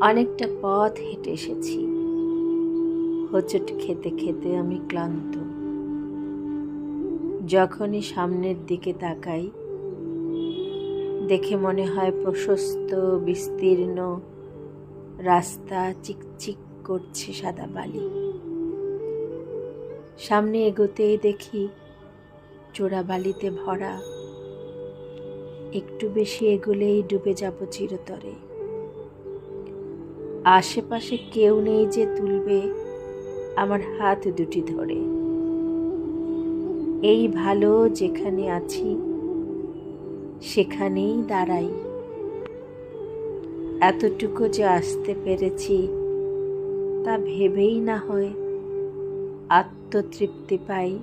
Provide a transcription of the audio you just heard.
অনেকটা পথ হেঁটে এসেছি। হোঁচট খেতে খেতে আমি ক্লান্ত। যখনই সামনের দিকে তাকাই, দেখে মনে হয় প্রশস্ত, বিস্তীর্ণ রাস্তা চিকচিক করছে সাদা বালি। সামনে এগোতেই দেখি চোরা বালিতে ভরা একটু বেশি এগোলেই ডুবে যাব চিরতরে। আশেপাশে কেউ নেই যে তুলবে আমার হাত দুটি ধরে। এই ভালো যেখানে আছি, সেখানেই দাঁড়াই। এতটুকু যে আসতে পেরেছি, তা ভেবেই না হয় আত্মতৃপ্তি পাই।